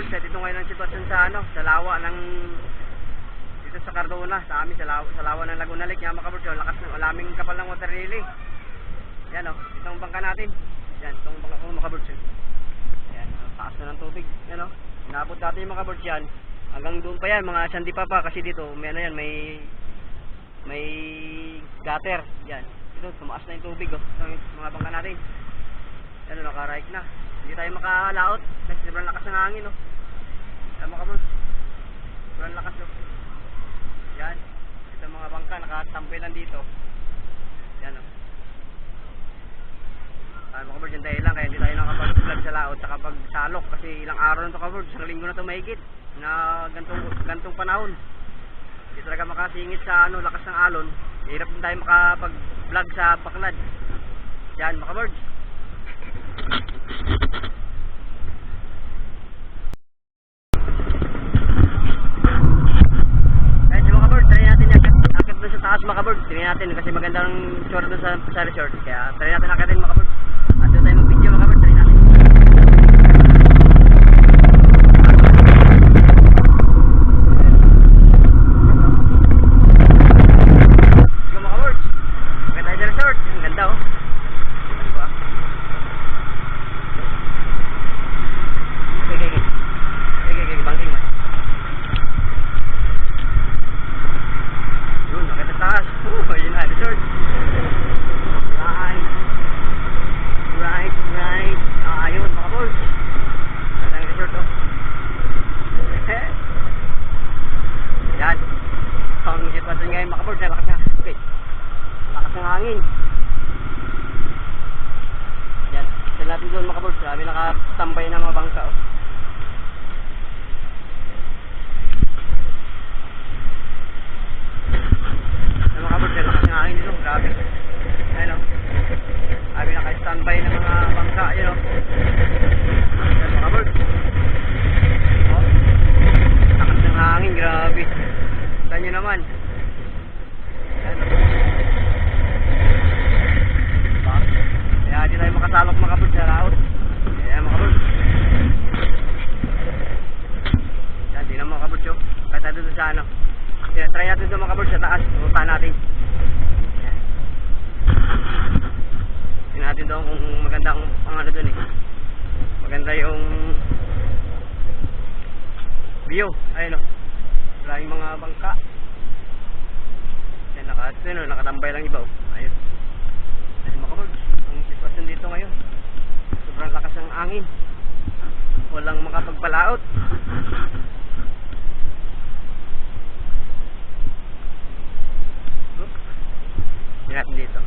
kabards, dito ngayon ang sitwasyon sa ano, sa lawa ng dito sa Cardona, sa amin sa lawa, sa lawa ng Laguna Lake, yan mga kabards, yung lakas ng alaming kapal ng water lily. Yan oh, itong bangka natin. Yan, itong bangka ko mga yun. Yan, taas na ng tubig. Yan oh, inabot natin yung mga yan. Hanggang doon pa yan, mga sandi pa pa, kasi dito, may ano yan, may may gutter. Yan, ito, tumaas na yung tubig oh, ng mga bangka natin. Yan oh, naka-right na. Hindi tayo makalaot kasi sobrang lakas ng hangin oh. Tama ka boss. Sobrang lakas oh. Yan. Ito mga bangka nakatambay lang dito. Yan oh. Tama ka boss, yung dahilan kaya hindi tayo nakapag-vlog sa laot saka pagsalok kasi ilang araw na to ka boss, isang linggo na to mahigit na gantong gantong panahon. Hindi talaga makasingit sa ano lakas ng alon. Hirap din tayo makapag-vlog sa baklad. Yan mga birds. Mga bird. Try natin kasi magandang tour doon sa, sa resort. Kaya try natin akitin mga bird. At doon tayo mag-video mga bird, try natin. Sige mga bird. Maganda sa resort. Ang ganda oh. Ano ba? Okay, okay, okay. Okay, okay, okay. Bangking mo. Yun, nakita sa taas. Oh, ayun na, resort. Right. Right, right. Ah, ayun, mga boys. Ganda ng resort, oh. Yan. Ang sitwasyon ngayon, mga boys, lakas na. Okay. Lakas ng hangin. Yan. Sa natin doon, mga boys. Sabi nakatambay ng mga bangka, oh. Yung mga kabod, lakas ng hangin dito. Grabe. Ayun o. Sabi naka-standby ng mga bangka. Ayun o. Ayun mga kabod. Oh. Lakas ng hangin. Grabe. Kita nyo naman. Ayun o. Diba? Kaya di tayo makasalok mga kabod sa laot. Ayan mga kabod. Yan, di na mga kabod yun. Kahit tayo doon sa ano. Kaya try natin ito mga kabod sa taas. Pupuntahan natin. Yan. Tingnan natin doon kung maganda ang ang ano doon eh. Maganda yung view. Ayun o. Maraming mga bangka. Yan, naka, yun, o, nakatambay lang iba o. Ayun. Ayun mga. Ang sitwasyon dito ngayon. Sobrang lakas ng angin. Walang makapagpalaot. Hindi natin dito.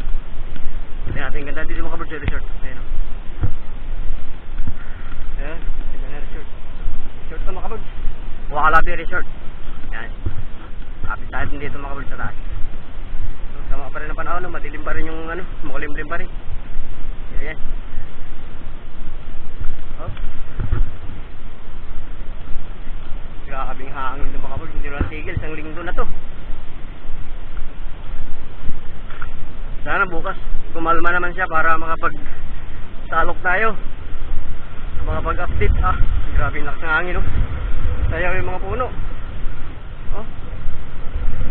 Hindi natin ganda dito mga sa resort. Ayan o. Ayan. Ganda na resort. Resort to mga kabord. Wakalabi resort. Ayan. Kapit tayo dito mga kabord sa taas. Pa rin ang panahon. no? Madilim pa rin yung ano. Makulimlim pa rin. Ayan. Oh. Grabing hangin ng mga kabord. Hindi na tigil. Isang linggo na to. Sana bukas kumalma naman siya para makapag salok tayo. Makapag-update. Ah, grabe yung lakas ng hangin, oh. Sayaw yung mga puno. Oh.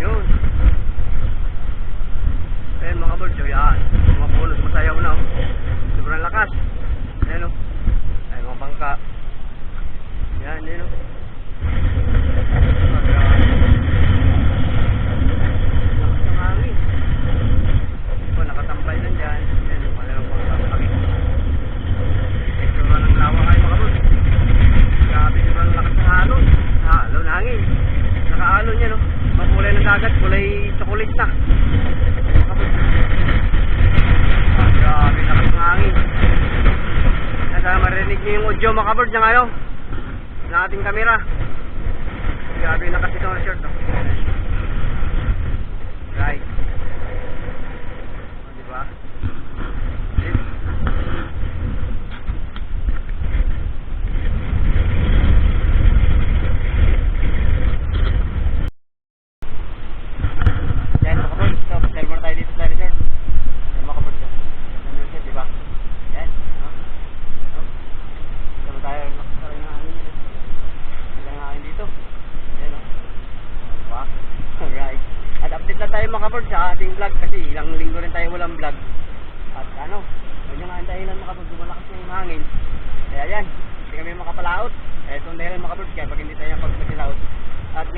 Yun. Ayan mga birds, oh, yan. Mga puno, masayaw na, oh. Sobrang lakas. Ayan, oh. Ayan, mga bangka. Yan, yan, oh. Ah. Lakas ng hangin. Hangin. Naka-alon yan, no? Makulay ng dagat, kulay chocolate na. Mga kabod. Ah, grabe, lakas ng hangin. Nasa marinig niyo yung audio mga kabod ng ano? Ng ating kamera. Grabe, lakas itong resort, no? Right. Oh, di ba? Yan, makapod. So, hotel muna tayo dito sa resort. Yan, makapod ka. Yan, resort, di ba? Yan, no? No? Dito tayo, nakasara yung hangin yan. hangin. Kaya yan, hindi kami makapalaot. Eh, itong dahilan mga kabirds, kaya pag hindi tayo pag magsilaot. At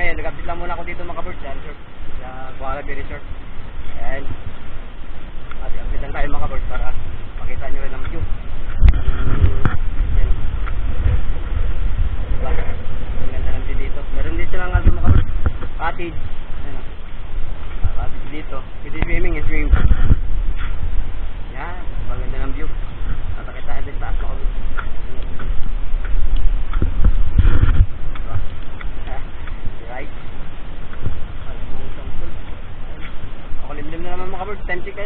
lang muna ako dito mga kabirds, sa resort. Sa Kuala Bay Resort. At update lang tayo mga kabirds para makita nyo rin ang view. Diba? Ang ganda ng view dito. Meron din silang ano mga kabirds, cottage. Ayan. Ah, cottage dito. Pwede swimming and swimming. Yan. Ang ganda ng view. At nakita natin sa taas mga kabirds. Diba? Ha? Right? Pagmusang pool. Ako limlim na naman mga kabirds. Time check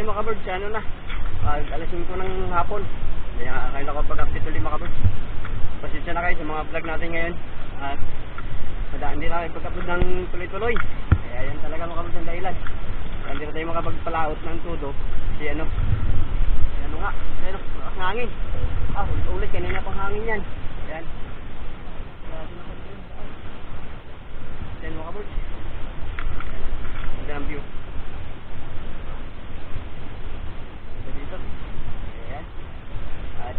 kabirds. Ano na? Pag alas 5 ng hapon. Kaya kayo na kapag update ulit mga kabirds. Pasensya na kayo sa mga vlog natin ngayon. At madaan din na pag-upload ng tuloy-tuloy. Kaya yan talaga mga kabirds ang dahilan. Kaya hindi na tayo makapagpalaot ng todo. Kasi ano, kasi ano nga, kasi ano, malakas hangin. Ah, ulit-ulit, kanina pang hangin yan. Ayan. Ko. Ayan mga kabirds. Ayan. Ganda ng view. Ganda dito. Ayan. At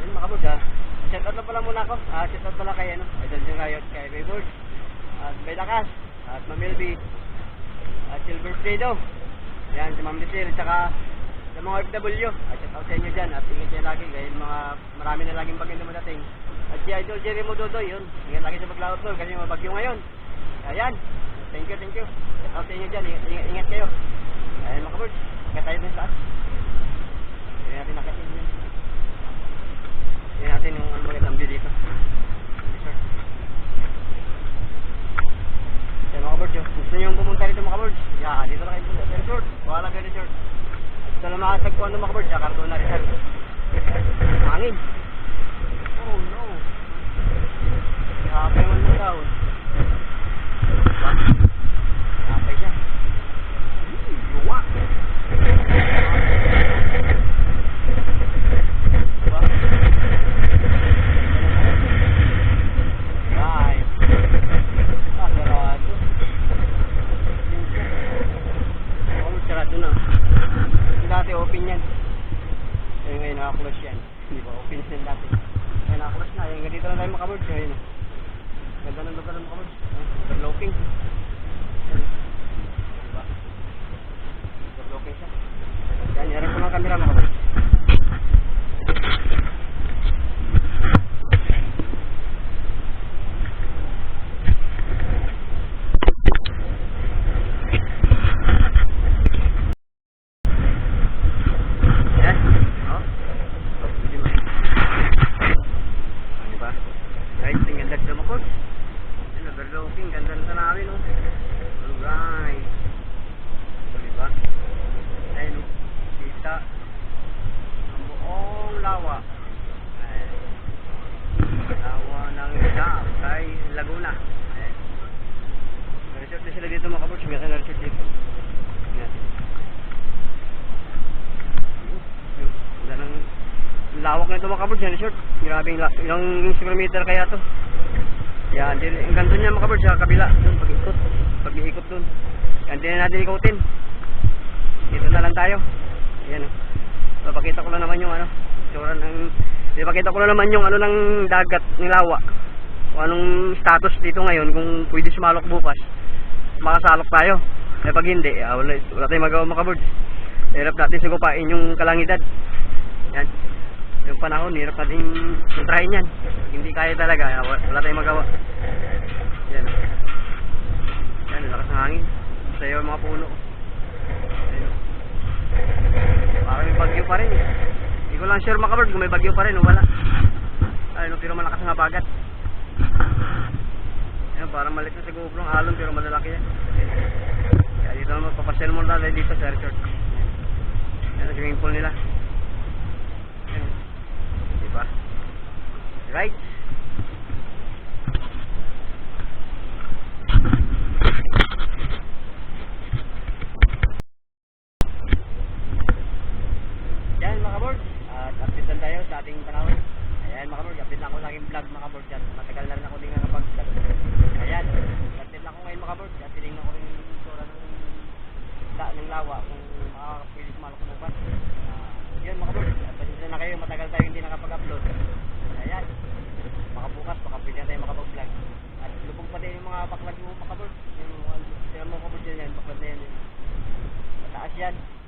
Ayun mga kabog ha. Shout out na pala muna ako. Ah, shout out pala kay ano, Idol Jung Riot, kay Baybird, at Bay Lakas, at Mamilby, at Fredo. Yan, si Ma'am Lucille, tsaka sa mga FW. At shout out sa inyo dyan at ingat kayo lagi dahil mga marami na laging bagay na madating. At si Idol Jerry Mododo, yun. Ingat lagi sa paglaot doon kasi mga bagyo ngayon. Ayan. Thank you, thank you. Shout out sa inyo dyan. Ingat, ingat, ingat kayo. Ayan mga kabog. Ingat tayo dun taas. Hindi natin nakasin yun. Tingnan natin yung ano magandang view dito. Resort. Yan mga kabirds, oh. gusto nyo pumunta dito mga kabirds? Yeah, dito na kayo punta sa resort. Wala kayo resort. At dito na makatagpuan ng mga kabirds, sa Cardona Resort. Hangin. Oh no. Kapay man ng tao. Diba? Kapay siya. Hmm, luwa. Diba? Right. Ah, sarado. Ako sarado na. Dati open yan. Eh, ngayon nakaklose yan. Hindi ba open yan dati. Ngayon nakaklose na. Ngayon dito na tayo makaboard. So, ayun. Ganda ng lugar ng makaboard. Overlooking. Ayun. Diba? Overlooking siya. Yan, yarap ko ng camera makaboard. Yan. Oh. Oh, di ba? Right, tingnan lang sa makot. Ano, overlooking. Ganda na namin, oh. Alright. So, di ba? Ayun, oh. Kita. Ang buong lawa. Ayan. Lawa Dam kay Laguna. Ayan. Resort na sila dito mga kabuts. May na resort dito. Ayan. Wala nang lawak na ito mga kabirds yan, short. Grabe ilang square meter kaya to. Yan, din, ang ganito niya mga kabirds sa kabila. Doon, pag-ikot. Pag-iikot doon. Yan, din na natin ikutin. Dito na lang tayo. Yan, oh. Papakita ko lang naman yung ano, tsura ng, papakita ko lang naman yung ano ng dagat, ng lawa. Kung anong status dito ngayon, kung pwede sumalok bukas. Makasalok tayo. Eh pag hindi, ah, wala, wala tayong magawa mga. Hirap natin sigupain yung kalangidad. Yan. Yung panahon, hirap natin kontrahin yan. Hindi kaya talaga, ah, wala, tayong magawa. Yan. Yan, lakas ng hangin. Sa'yo mga puno. Ayun. Parang may bagyo pa rin. eh. Hindi ko lang sure mga kabird kung may bagyo pa rin o wala. Ayun, pero malakas nga bagat. Ayun, parang maliit na siguro ang alon pero malalaki yan. Kaya dito naman, papasel mo na tayo dito sa resort. Yan ang swimming pool nila. Yan. Diba? Right? Yan mga. At update tayo sa ating panahon. Ayan mga kabords, update lang ako sa aking vlog mga kabords. At matagal na rin ako din nakapag-vlog. Update lang ako ngayon mga kabords. At tinignan ko rin yung itsura ng da ng lawa kung makakapwede sumalok bukas. Uh, yun mga kabords, at pasensya na kayo matagal tayo hindi nakapag-upload. Ayan. Baka bukas, baka pwede na tayo makapag-vlog. At lubog pa din yung mga baklag mo makabot. Yung mga mga kabot yan, yan, baklag na yan. yan. Mataas yan.